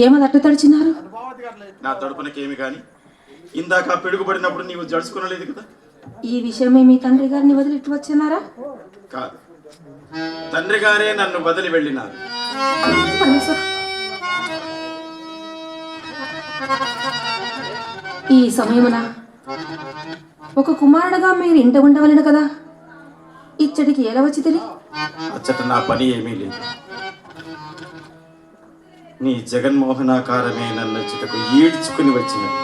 ఏమదట్టు తడిచినారు? నా తడుపునకేమి కాని ఇందాక పిడుగుపడినప్పుడు నీవు జడుచుకునలేదు కదా? ఈ విషయమే మీ తండ్రి గారిని వదిలిట్టు వచ్చినారా? కాదు. తండ్రి గారే నన్ను వదిలి వెళ్ళినారు. ఈ సమయమున ఒక కుమారుడుగా మీరు ఇంట ఉండవలను కదా? ఇచ్చడికి ఎలా వచ్చి తిరిగి అచ్చట నా పని ఏమీ లేదు. నీ జగన్మోహనాకారమే నన్ను చుటకు ఈడ్చుకుని వచ్చినది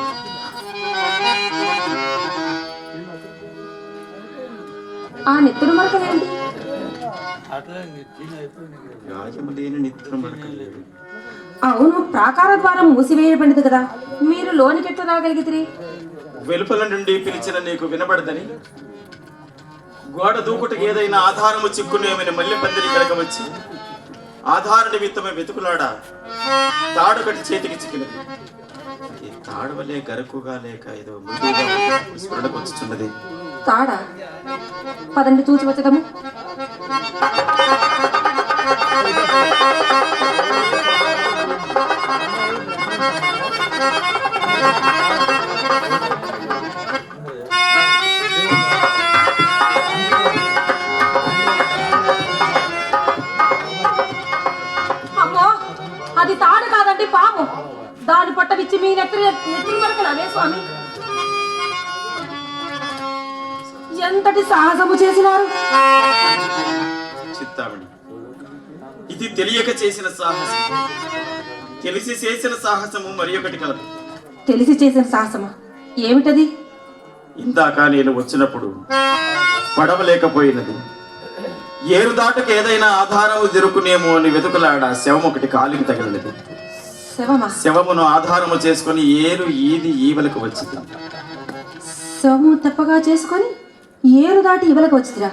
ఆ మరకలేంటి అవును ప్రాకార ద్వారం మూసివేయబడింది కదా. మీరు లోనికి ఎట్లా రాగలిగితే వెలుపల నుండి పిలిచిన నీకు వినబడదని? గోడ దూకుటకు ఏదైనా ఆధారము చిక్కునేమని మళ్ళీ పందిరి కడక వచ్చి ఆధార నిమిత్తమే వెతుకులాడా? తాడు కట్టి చేతికి చిక్కినది. ఈ తాడు గరకుగా లేక ఏదో మృదువుగా వచ్చుచున్నది. తాడా? పదండి చూసి వచ్చదము దాని పొట్ట విచ్చి మీ నెత్తి అదే స్వామి. ఎంతటి సాహసము చేసినారు? చిత్తామణి ఇది తెలియక చేసిన సాహసం. తెలిసి చేసిన సాహసము మరి ఒకటి కలదు. తెలిసి చేసిన సాహసమా? ఏమిటది? ఇందాక నేను వచ్చినప్పుడు పడవలేకపోయినది. ఏరు దాటకు ఏదైనా ఆధారము జరుకునేమో అని వెతుకులాడ శవం ఒకటి కాలికి తగిలినది. శవమును ఆధారము చేసుకొని ఏరు ఈది ఈవలకు వచ్చింది. శవము తెప్పగా చేసుకొని ఏరు దాటి ఇవలకు వచ్చిరా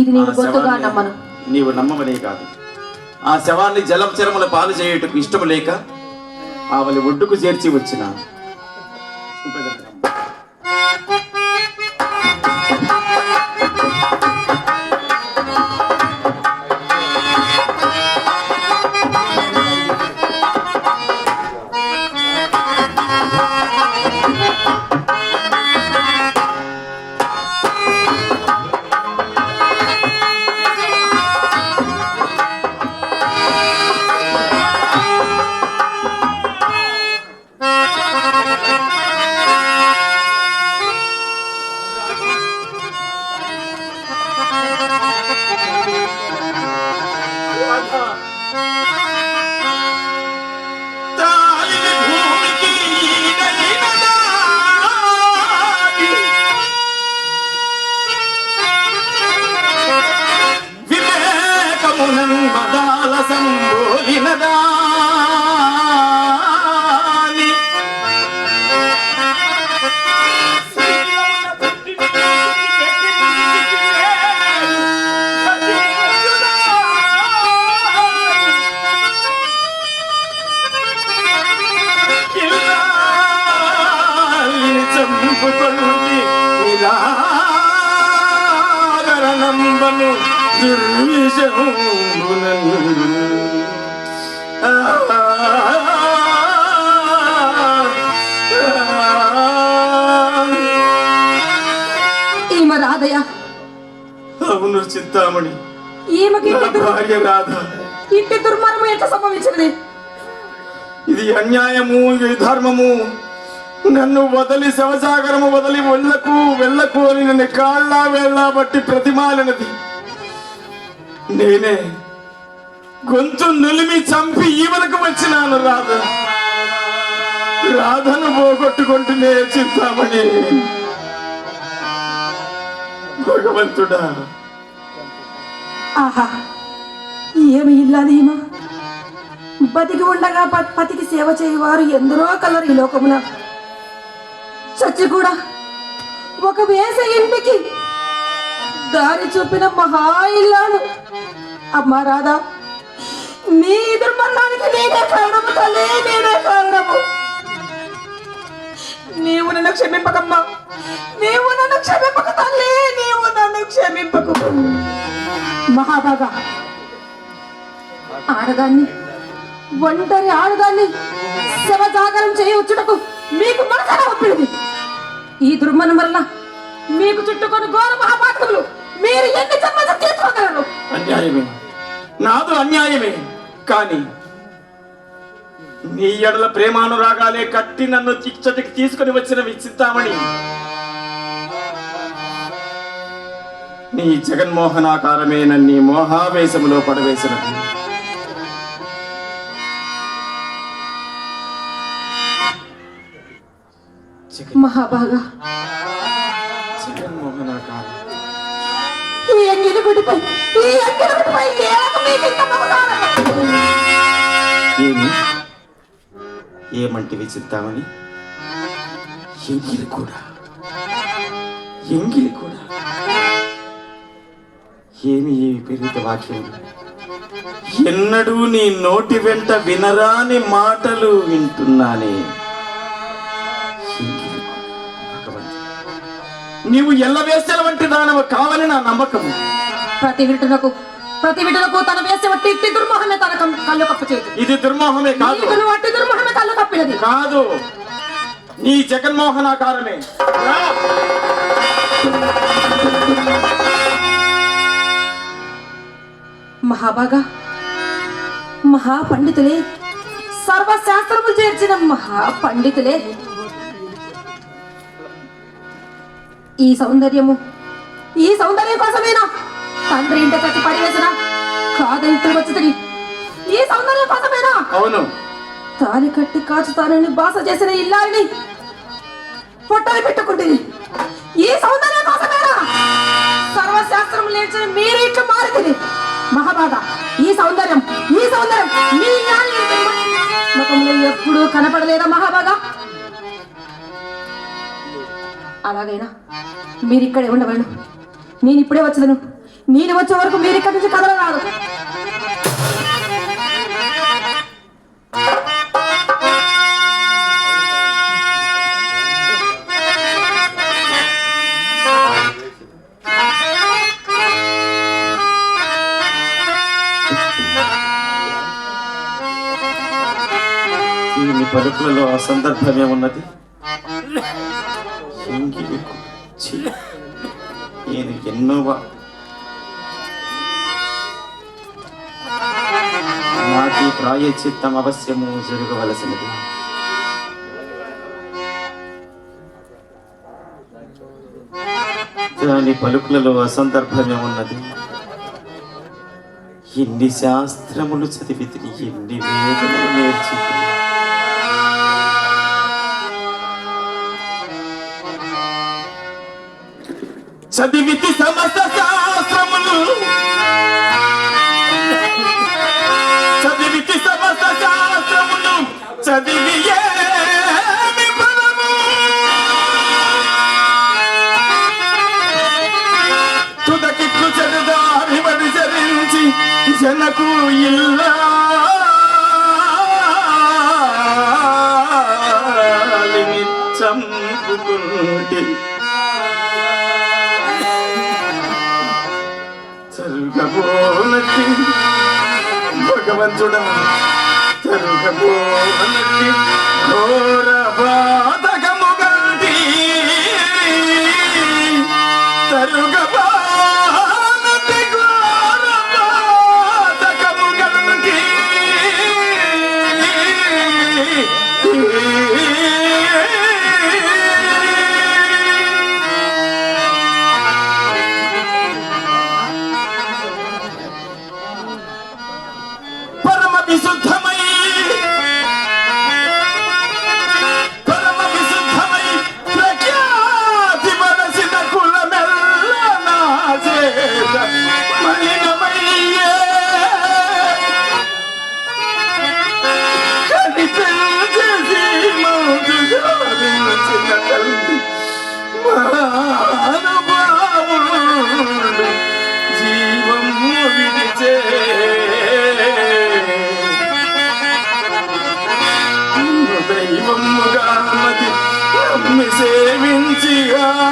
ఇది నేను గొప్పగా శవాన్ని నమ్మను. నీవు నమ్మవనే కాదు. ఆ శవాన్ని జలం చెరముల పాలు చేయుటకు ఇష్టము లేక ఆవలి ఒడ్డుకు చేర్చి వచ్చిన. చంపుకొండి నిరాదరణంబను దుర్విషమునను ఈమె రాధయ్య? అవును చింతామణి ఈమెకి భార్య రాధ. ఇట్టి దుర్మర్మం ఎట్లా సంభవించినది? ఇది అన్యాయము ఇది ధర్మము. నన్ను వదలి శవసాగరము వదలి వెళ్ళకు వెళ్ళకు అని నన్ను కాళ్ళ వేళ్ళ బట్టి ప్రతిమాలినది నేనే గొంతు నులిమి చంపి ఈవలకు వచ్చినాను రాధ. రాధను పోగొట్టుకుంటూనే చింతామణి భగవంతుడా. ఆహా ఏమి ఇల్లాదేమా బతికి ఉండగా పతికి సేవ చేయవారు ఎందరో కలరు ఈ లోకమున. చచ్చి కూడా ఒక వేస ఇంటికి దారి చూపిన మహా ఇల్లాలు. అమ్మా రాధా నీ దుర్మరణానికి నేనే కారణము తల్లి నేనే కారణము. నీవు నన్ను క్షమింపకమ్మా. నీవు నన్ను క్షమింపక తల్లి నీవు నన్ను క్షమింపకు. మహాభాగా ఆడదాన్ని ఒంటరి ఆడదాన్ని శవజాగరం చేయవచ్చుటకు మీకు మనసారా ఒప్పింది ఈ దుర్మనం వల్ల మీకు చుట్టుకొని ఘోర మహాపాతకులు మీరు ఎన్ని జన్మలు తీర్చుకోగలరు? అన్యాయమే. నాదు అన్యాయమే. కానీ నీ ఎడల ప్రేమానురాగాలే కట్టి నన్ను ఇచ్చటికి తీసుకుని వచ్చిన విచింతామణి నీ జగన్మోహనాకారమే నన్ను ఈ మోహావేశములో పడవేసినది. ఈ ఈ? ఏమి? ఏమంటివి ఎంగిలి కూడా. ఎంగిలి కూడా. ఏమి విపరీత వాక్యం? ఎన్నడూ నీ నోటి వెంట వినరాని మాటలు వింటున్నానే. నీవు ఎల్లవేసల వంటి దానవ కావని నా నమ్మకము. ప్రతి విటునకు ప్రతి విటునకు తన వేసి వట్టి ఇట్టి దుర్మోహమే తన కళ్ళు కప్పు చేయదు ఇది దుర్మోహమే కాదు. నీకును వట్టి దుర్మోహమే కళ్ళు కప్పినది. కాదు. నీ జగన్మోహనాకారమే. మహాభాగా మహాపండితులే సర్వశాస్త్రములు చేర్చిన మహాపండితులే. ఈ సౌందర్యము. ఈ సౌందర్యం కోసమేనా? తండ్రి ఇంట కట్టి పడివేసిన కాదని తిరిగొచ్చుతుంది ఈ సౌందర్యం కోసమేనా? అవును. తాలి కట్టి కాచుతానని బాస చేసిన ఇల్లాలని పొట్టలు పెట్టుకుంటుంది ఈ సౌందర్యం కోసమేనా? సర్వశాస్త్రం లేచిన మీరు ఇట్లా మారుతుంది మహాబాధ ఈ సౌందర్యం ఈ సౌందర్యం మీ ముఖంలో ఎప్పుడూ కనపడలేదా మహాబాగా అలాగైనా? మీరు ఇక్కడే ఉండవాళ్ళు. నేను ఇప్పుడే వచ్చదను. నేను వచ్చే వరకు మీరు ఇక్కడి నుంచి కదలరాదు. ఈ పలుకులలో ఆ సందర్భమే ఉన్నది ఎన్నో వా- ప్రాయచిత్తం అవశ్యము జరగవలసినది. దాని పలుకులలో అసందర్భమే ఉన్నది ఎన్ని శాస్త్రములు చదివి ఎన్ని వేదనలు నేర్చి చదివితి సమస్త శాస్త్రములు చదివితి సమస్త శాస్త్రములు చదివి ఏమి ఫలము? తుదకిట్లు చెడుదారి పరిచరించి జనకు ఇల్లా భగవంతుడా జరగబోనట్టి ఘోర బాధకము గంటి తరుగబోనట్టి నమ్మి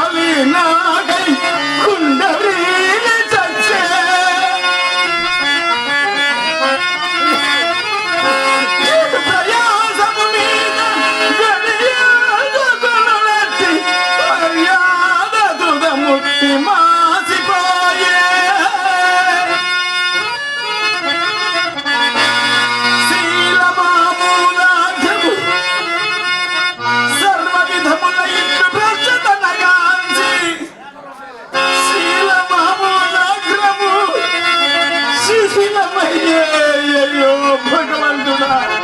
భగవంతుడా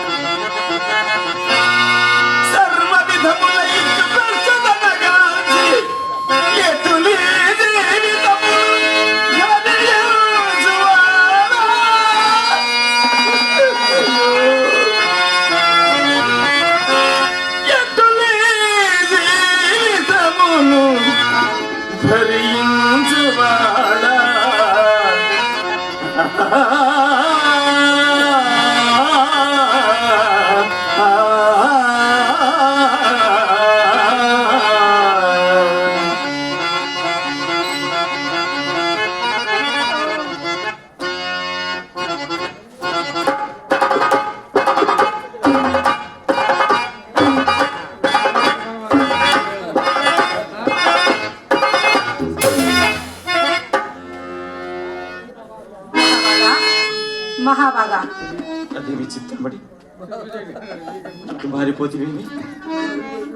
మారిపోతుంది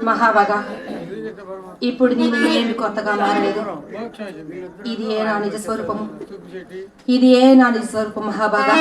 మహాబాగా ఇప్పుడు నేను ఏమి కొత్తగా మారలేదు. ఇది ఏ నా నిజ స్వరూపము? ఇది ఏ నా నిజ స్వరూపం మహాబాగా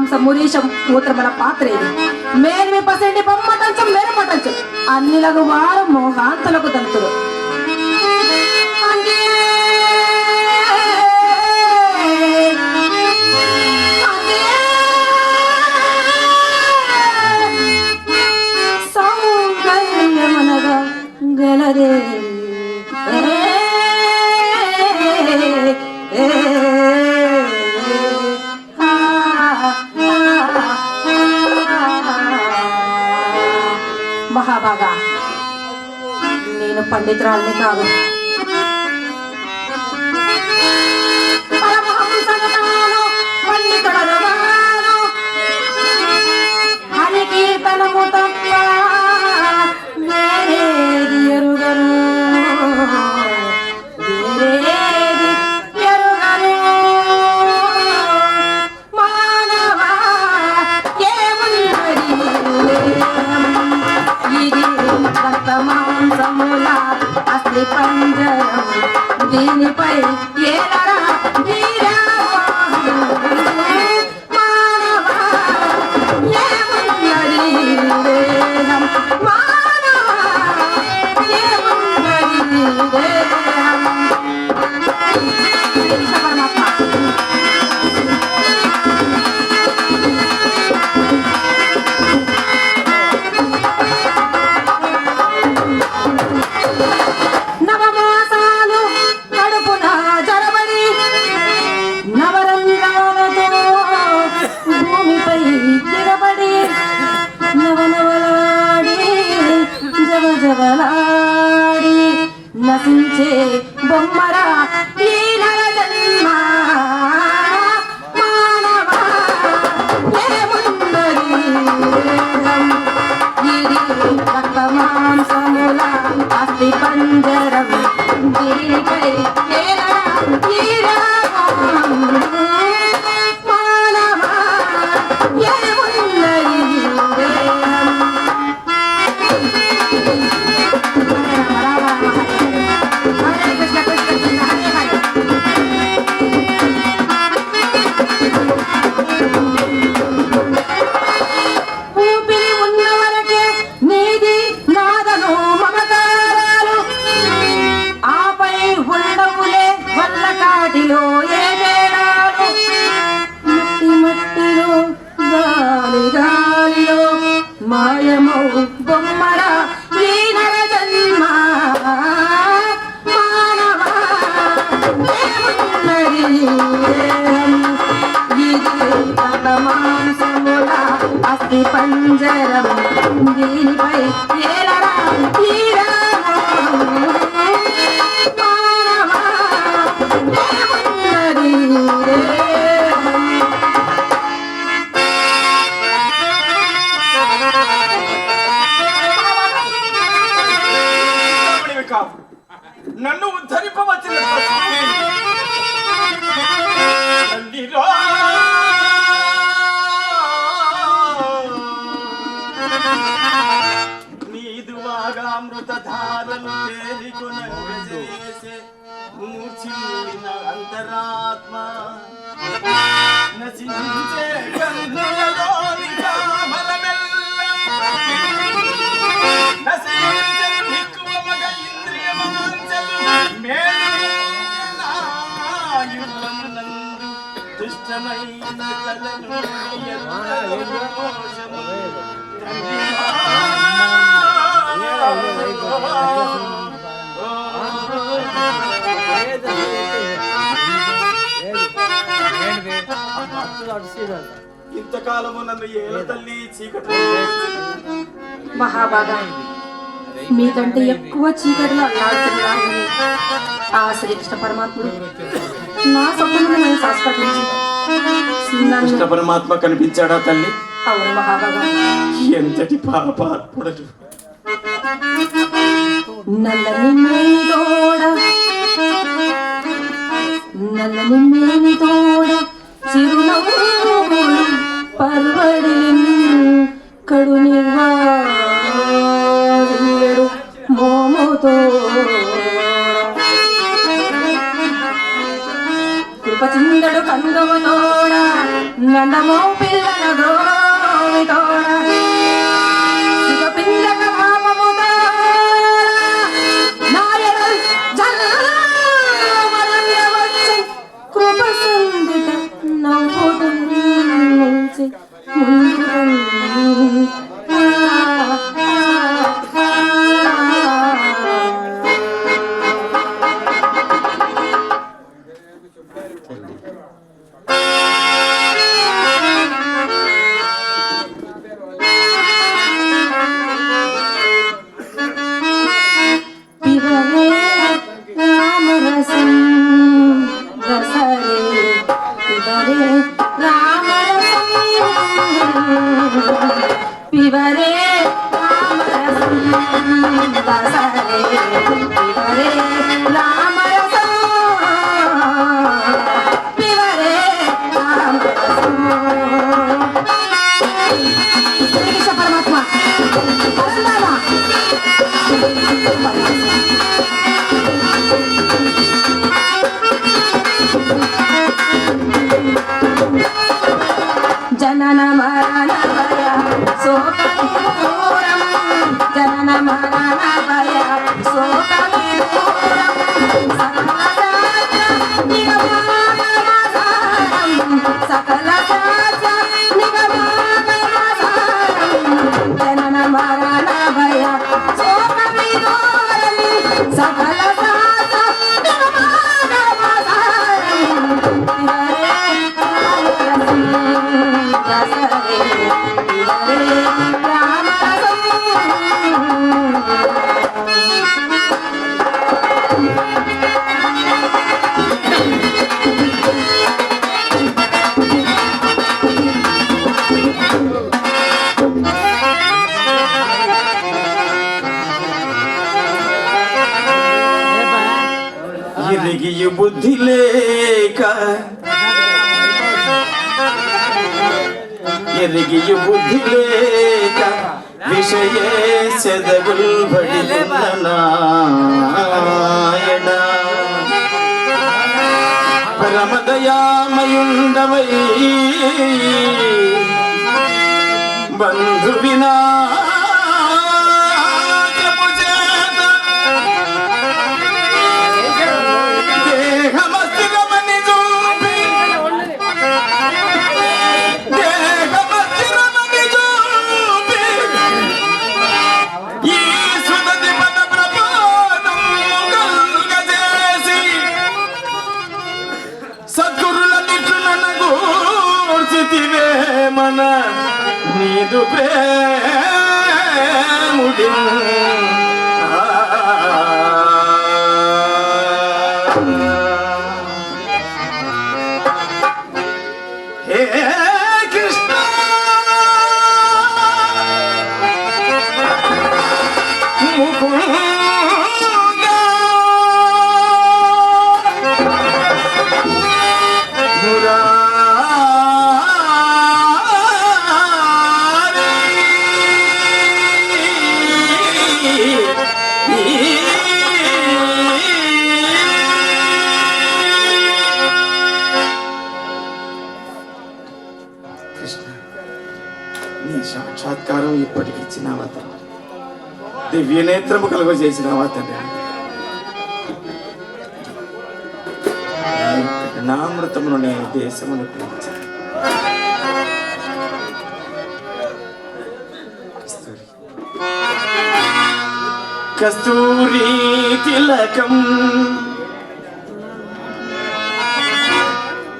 రక్త మాంస మురీషం మూత్రమల పాత్ర ఇది. మేలిమి పసండి బొమ్మటంచం మెరపటంచం అన్నిలకు వారు మోహాంతులకు తంతులు रमला असली पंजर दिली पै येणारा జవ జవలాడి నశించే जय रब నీదు వాగామృత ధారలు తేలికొనగజేసే మూర్ఛిల్లిన అంతరాత్మ. నశించే కన్నులలోని కామలమెల్లం నిక్కువమగ ఇంద్రియమాంచలు దుష్టమైన కలను దోషము. ఇంతకాలము నన్ను ఏల తల్లి చీకటి మహాబాగా మీకంటే ఎక్కువ చీకటిలో అల్లాడుతున్నాను. ఆ శ్రీకృష్ణ పరమాత్ముడు నా స్వప్నంలో నన్ను శాశ్వతించి కృష్ణ పరమాత్మ కనిపించాడా తల్లి? అవును మహాబాగా ఎంతటి పాపాత్ముడడు నల్లని మేని తోడ నల్లని మేని తోడ చిరునవ్వులు పర్వడి కడునివాడు మోమోతో. కృపచిందడు కందమతోడ. నందమో పిల్లల గోవితోడ శివ బుద్ధి లేక ఎరిగి బుద్ధి లేక విషయే సెదగుల్ నాయన. పరమదయామయుండవై బంధు ప్రేముడి ఇప్పటికి ఇచ్చినావా తండ్రి దివ్య నేత్రము కలుగ చేసినావా తండ్రి నామృతమును నేను దేశమును పిలిచాను కస్తూరి. కస్తూరి తిలకం.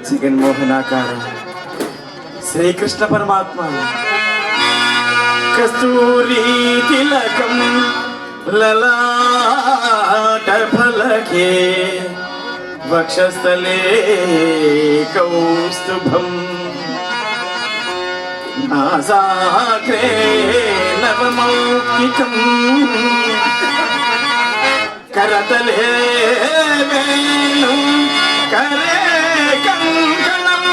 జగన్మోహనాకారం. శ్రీకృష్ణ పరమాత్మ. కస్తూరి తిలకం లలాటఫలకే వక్షస్థలే కౌస్తుభం. నాసాగ్రే నవమౌక్తికం కరతలే వేణు కరే కంకణం.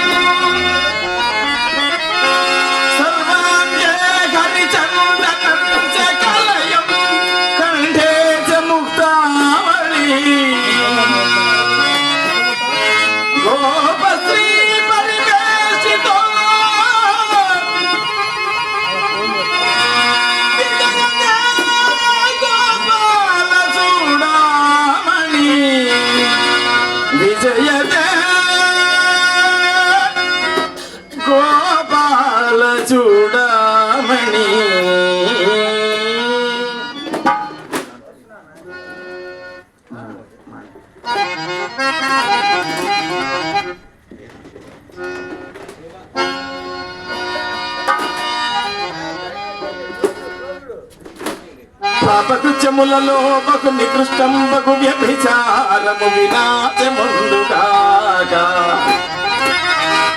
పాపకృత్యములలో బహు నికృష్టం బహు వ్యభిచారము వినాశముందుగాగా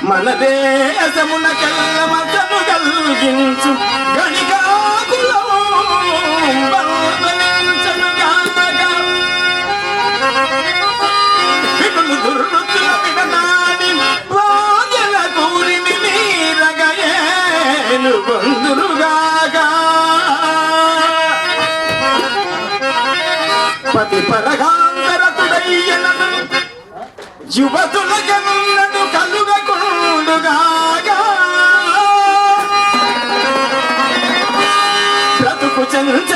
మన దేశమున కల్లమతను కలిగించు గణికాకులం బంధనించనుగాక. బంధురుగాగా పతి పరగాంతరతుడయ్యనను యువతులకన్నడు కలుగకుండుగాగా. బ్రతుకు చెంచ